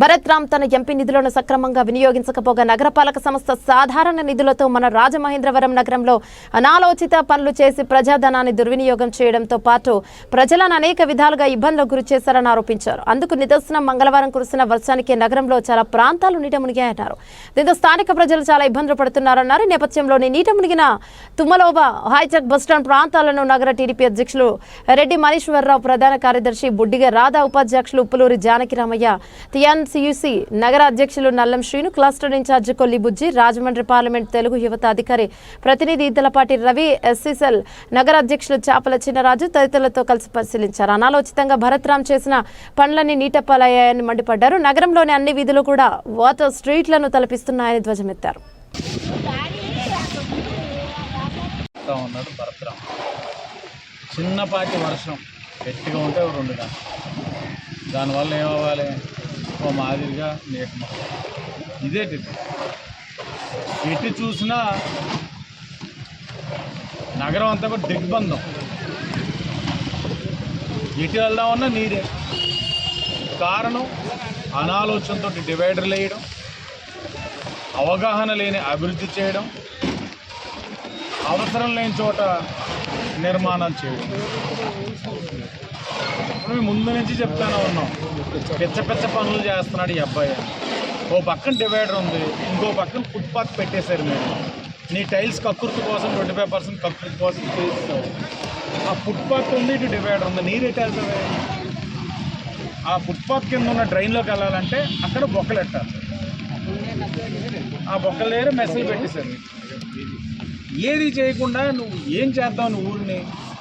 భరత్ రామ్ తన ఎంపీ నిధులను సక్రమంగా వినియోగించకపోగా నగరపాలక సంస్థ సాధారణ నిధులతో మన రాజమహేంద్రవరం నగరంలో అనాలోచిత పనులు చేసి ప్రజాధనాన్ని దుర్వినియోగం చేయడంతో పాటు ప్రజలను అనేక విధాలుగా ఇబ్బందులకు గురి చేశారని ఆరోపించారు. అందుకు నిదర్శనం మంగళవారం కురిసిన వర్షానికి నగరంలో చాలా ప్రాంతాలు నీట మునిగాయన్నారు. దీంతో స్థానిక ప్రజలు చాలా ఇబ్బందులు పడుతున్నారన్నారు. నేపథ్యంలోని నీట మునిగిన తుమ్మలోబా హైటెక్ బస్టాండ్ ప్రాంతాలను నగర టీడీపీ అధ్యక్షులు రెడ్డి మహేశ్వరరావు ప్రధాన కార్యదర్శి బుడ్డిగ రాధా ఉపాధ్యక్షులు ఉప్పులూరి జానకి రమ్మయ్య తియన్ టిఎన్సియుసి నగర అధ్యక్షులు Nallam Srinu cluster incharge Kolli Bujji Rajahmundry parliament Telugu Yuvatha అధికారి ప్రతినిధి ఇద్దలపాటి రవి ఎస్సీసెల్ నగర అధ్యక్షులు చాపల చిన్నరాజు తదితరులతో కలిసి పరిశీలించారు. అనాలోచితంగా భరత్రామ్ చేసిన పనులన్నీ నీటపాలయ్యాయని మండిపడ్డారు. నగరంలోని అన్ని వీధులు కూడా వాటర్ స్ట్రీట్లను తలపిస్తున్నాయని ధ్వజమెత్తారు. ఉన్నాడు భరత్రామ్ చిన్నపాటి వర్షం గట్టిగా ఉంటే రెండు దానివల్ల ఏమవ్వాలి? ఓ మాదిరిగా నీటి ఇదేటి ఎటు చూసినా నగరం అంతా కూడా దిగ్బంధం. ఎటు వెళ్దామన్నా నీరే. కారణం అనాలోచనతో డివైడర్లు వేయడం అవగాహన లేని అభివృద్ధి చేయడం అవసరం లేని చోట నిర్మాణం చేయడం. మేము ముందు నుంచి చెప్తానే ఉన్నాం. పెచ్చ పెచ్చ పనులు చేస్తున్నాడు ఈ అబ్బాయి. ఓ పక్కన డివైడర్ ఉంది. ఇంకో పక్కన ఫుట్పాత్ పెట్టేశారు మీరు. నీ టైల్స్ కక్కుర్తి కోసం ట్వంటీ ఫైవ్ పర్సెంట్ కక్కుర్తి కోసం చేస్తావు ఆ ఫుట్పాత్ ఉంది ఇటు డివైడర్ ఉంది. నీరు ఎటు వెళ్తుంది? ఆ ఫుట్పాత్ కింద ఉన్న డ్రైన్లోకి వెళ్ళాలంటే అక్కడ బొక్కలు పెట్టాలి. ఆ బొక్కల దగ్గర మెసేజ్ పెట్టేశారు. ఏది చేయకుండా నువ్వు ఏం చేద్దావు నువ్వు ఊరిని?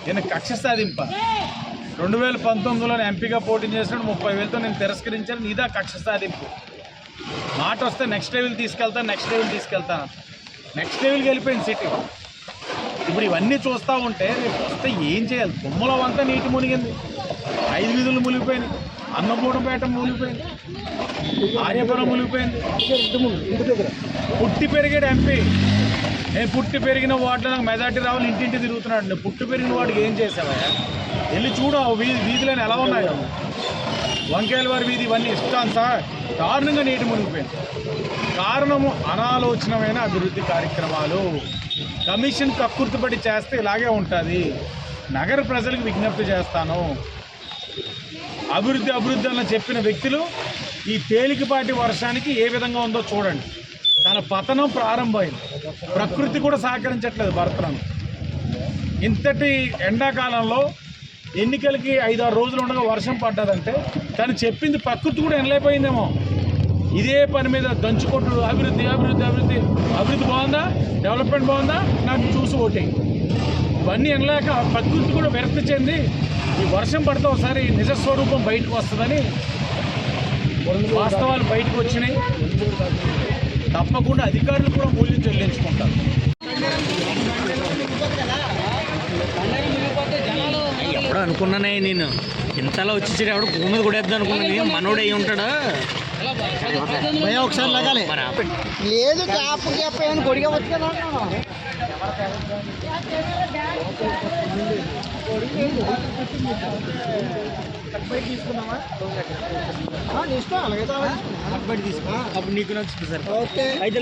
నేను కక్ష సాధింప. రెండు వేల పంతొమ్మిదిలో ఎంపీగా పోటీ చేసినప్పుడు ముప్పై వేలతో నేను తిరస్కరించాను. నీదా కక్ష సాధింపు. మాట వస్తే నెక్స్ట్ లెవెల్ తీసుకెళ్తాను నెక్స్ట్ లెవెల్ తీసుకెళ్తాను నెక్స్ట్ లెవెల్కి వెళ్ళిపోయింది సిటీ ఇప్పుడు ఇవన్నీ చూస్తూ ఉంటే రేపు వస్తే ఏం చేయాలి? తుమ్మల అంతా నీటి మునిగింది. ఐదు వీధులు మునిగిపోయినాయి. అన్నపూర్ణపేట మునిగిపోయింది. ఆర్యపురం మునిగిపోయింది. పుట్టి పెరిగాడు ఎంపీ. నేను పుట్టి పెరిగిన వాటిలో నాకు మెజార్టీ రావాలి ఇంటింటి తిరుగుతున్నాడు నేను పుట్టి పెరిగిన వాడికి ఏం చేసావా? వెళ్ళి చూడు వీధి వీధిలో ఎలా ఉన్నాయో? వంకాయల వారి వీధి ఇవన్నీ ఇష్టాను సార్. దారుణంగా నీటి మునిగిపోయింది. కారణము అనాలోచనమైన అభివృద్ధి కార్యక్రమాలు. కమిషన్ కక్కుర్తిపడి చేస్తే ఇలాగే ఉంటుంది. నగర ప్రజలకు విజ్ఞప్తి చేస్తాను. అభివృద్ధి అభివృద్ధి అని చెప్పిన వ్యక్తులు ఈ తేలికపాటి వర్షానికి ఏ విధంగా ఉందో చూడండి. తన పతనం ప్రారంభమైంది. ప్రకృతి కూడా సహకరించట్లేదు భరతనం. ఇంతటి ఎండాకాలంలో ఎన్నికలకి ఐదారు రోజులు ఉండగా వర్షం పడ్డదంటే తను చెప్పింది ప్రకృతి కూడా ఎనలేకపోయిందేమో ఇదే పని మీద దంచుకొట్టుడు అభివృద్ధి అభివృద్ధి అభివృద్ధి. అభివృద్ధి బాగుందా? డెవలప్మెంట్ బాగుందా? నాకు చూసి ఓటే. ఇవన్నీ ఎనలేక ప్రకృతి కూడా విరక్తి చెంది ఈ వర్షం పడితే ఒకసారి నిజస్వరూపం బయటకు వస్తుందని వాస్తవాలు బయటకు వచ్చినాయి. తప్పకుండా అధికారులు కూడా మూల్యం చెల్లించుకుంటారు. ఎప్పుడో అనుకున్నానే నేను. ఇంతలా వచ్చి ఎవడు భూమి మీద కొడేద్దాం అనుకున్నాను. మనోడు అయి ఉంటాడా? ఒకసారి లగాలి లేదు తీసుకున్నామా తీసుకో అలాగైతే అలాగే. అప్పుడు నీకు నచ్చుతుంది సార్. ఓకే. అయితే